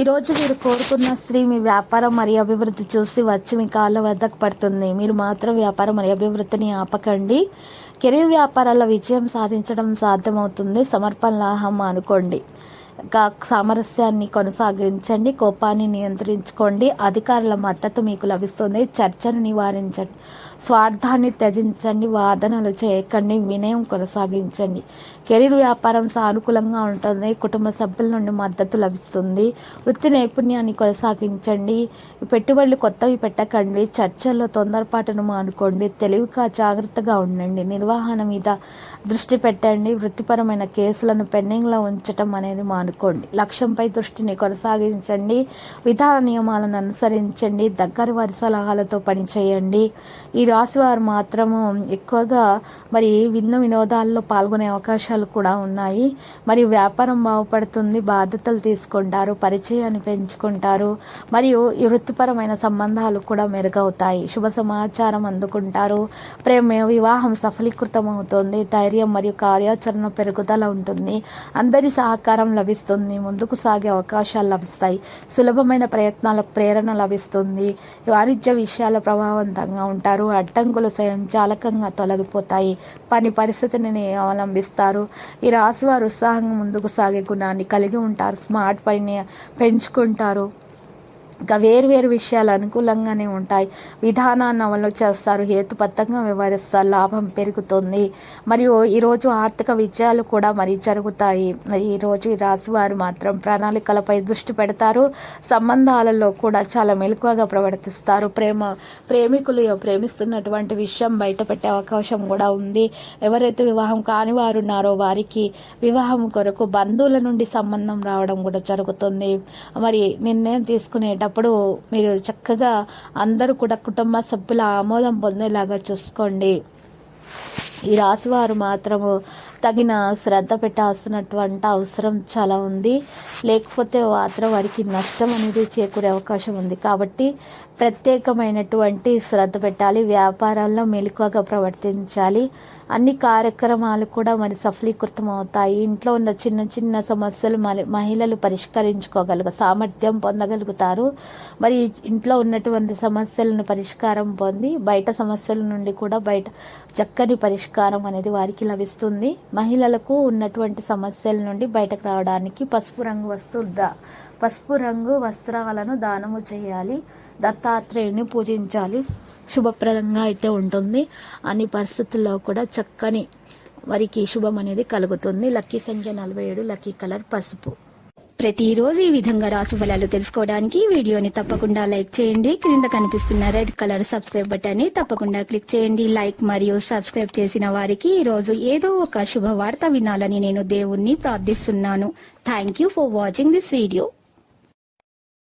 ఈరోజు మీరు కోరుకున్న స్త్రీ మీ వ్యాపారం మరియు అభివృద్ధి చూసి వచ్చి మీ కాళ్ళ వద్దకు పడుతుంది. మీరు మాత్రం వ్యాపారం మరియు అభివృద్ధిని ఆపకండి. కెరీర్ వ్యాపారాల విజయం సాధించడం సాధ్యమవుతుంది. సమర్పణ లాహం అనుకోండి. సామరస్యాన్ని కొనసాగించండి కోపాన్ని నియంత్రించుకోండి అధికారుల మద్దతు మీకు లభిస్తుంది. చర్చను నివారించండి స్వార్థాన్ని త్యజించండి వాదనలు చేయకండి వినయం కొనసాగించండి. కెరీర్ వ్యాపారం సానుకూలంగా ఉంటుంది. కుటుంబ సభ్యుల నుండి మద్దతు లభిస్తుంది. వృత్తి నైపుణ్యాన్ని కొనసాగించండి. పెట్టుబడులు కొత్తవి పెట్టకండి. చర్చల్లో తొందరపాటును మానుకోండి. తెలివిగా జాగ్రత్తగా ఉండండి. నిర్వహణ మీద దృష్టి పెట్టండి. వృత్తిపరమైన కేసులను పెండింగ్లో ఉంచటం అనేది మానుకోండి లక్ష్యంపై దృష్టిని కొనసాగించండి. విధాన నియమాలను అనుసరించండి. దగ్గర వారి సలహాలతో పనిచేయండి ఈ రాశి వారు మాత్రము ఎక్కువగా మరి విన్న వినోదాల్లో పాల్గొనే అవకాశాలు కూడా ఉన్నాయి. మరియు వ్యాపారం బాగుపడుతుంది. బాధ్యతలు తీసుకుంటారు. పరిచయాన్ని పెంచుకుంటారు. మరియు వృత్తిపరమైన సంబంధాలు కూడా మెరుగవుతాయి. శుభ సమాచారం అందుకుంటారు. ప్రేమ వివాహం సఫలీకృతం అవుతుంది ధైర్యం మరియు కార్యాచరణ పెరుగుదల ఉంటుంది. అందరి సహకారం లభిస్తుంది. ముందుకు సాగే అవకాశాలు లభిస్తాయి. సులభమైన ప్రయత్నాలకు ప్రేరణ లభిస్తుంది. వాణిజ్య విషయాల ప్రభావవంతంగా ఉంటారు. అడ్డంకులు స్వయంచాలకంగా తొలగిపోతాయి. పని పరిస్థితిని అవలంబిస్తారు. ఈ రాశి వారు ఉత్సాహంగా ముందుకు సాగే గుణాన్ని కలిగి ఉంటారు. స్మార్ట్ పనిని పెంచుకుంటారు. వేరు వేరు విషయాలు అనుకూలంగానే ఉంటాయి. విధానాన్ని అమలు చేస్తారు హేతుబద్ధంగా వ్యవహరిస్తారు. లాభం పెరుగుతుంది. మరియు ఈరోజు ఆర్థిక విజయాలు కూడా మరి జరుగుతాయి. మరి ఈరోజు ఈ రాశి వారు మాత్రం ప్రణాళికలపై దృష్టి పెడతారు. సంబంధాలలో కూడా చాలా మెలకువగా ప్రవర్తిస్తారు. ప్రేమ ప్రేమికులు ప్రేమిస్తున్నటువంటి విషయం బయట పెట్టే అవకాశం కూడా ఉంది. ఎవరైతే వివాహం కాని వారు ఉన్నారో వారికి వివాహం కొరకు బంధువుల నుండి సంబంధం రావడం కూడా జరుగుతుంది. మరి నిర్ణయం తీసుకునేటప్పుడు మీరు చక్కగా అందరూ కూడా కుటుంబ సభ్యుల ఆమోదం పొందేలాగా చూసుకోండి. ఈ రాశివారు మాత్రము తగిన శ్రద్ధ పెట్టాల్సినటువంటి అవసరం చాలా ఉంది. లేకపోతే మాత్రం వారికి నష్టం అనేది చేకూరే అవకాశం ఉంది. కాబట్టి ప్రత్యేకమైనటువంటి శ్రద్ధ పెట్టాలి. వ్యాపారాల్లో మెలకువగా ప్రవర్తించాలి. అన్ని కార్యక్రమాలు కూడా మరి సఫలీకృతం అవుతాయి ఇంట్లో ఉన్న చిన్న చిన్న సమస్యలు మహిళలు పరిష్కరించుకోగలుగు సామర్థ్యం పొందగలుగుతారు. మరి ఇంట్లో ఉన్నటువంటి సమస్యలను పరిష్కారం పొంది బయట సమస్యల నుండి కూడా బయట చక్కని పరిష్కారం అనేది వారికి లభిస్తుంది. మహిళలకు ఉన్నటువంటి సమస్యల నుండి బయటకు రావడానికి పసుపు రంగు వస్తువు పసుపు రంగు వస్త్రాలను దానము చేయాలి. దత్తాత్రేయుని పూజించాలి. శుభప్రదంగా అయితే ఉంటుంది. అన్ని పరిస్థితుల్లో కూడా చక్కని వారికి శుభం అనేది కలుగుతుంది. లక్కీ సంఖ్య నలభై ఏడు లక్కీ కలర్ పసుపు. ప్రతిరోజు ఈ విధంగా రాసు ఫలాలు తెలుసుకోవడానికి వీడియోని తప్పకుండా లైక్ చేయండి. క్రింద కనిపిస్తున్న రెడ్ కలర్ సబ్స్క్రైబ్ బటన్ని తప్పకుండా క్లిక్ చేయండి. లైక్ మరియు సబ్స్క్రైబ్ చేసిన వారికి ఈ రోజు ఏదో ఒక శుభవార్త వినాలని నేను దేవుణ్ణి ప్రార్థిస్తున్నాను. Thank you for watching this video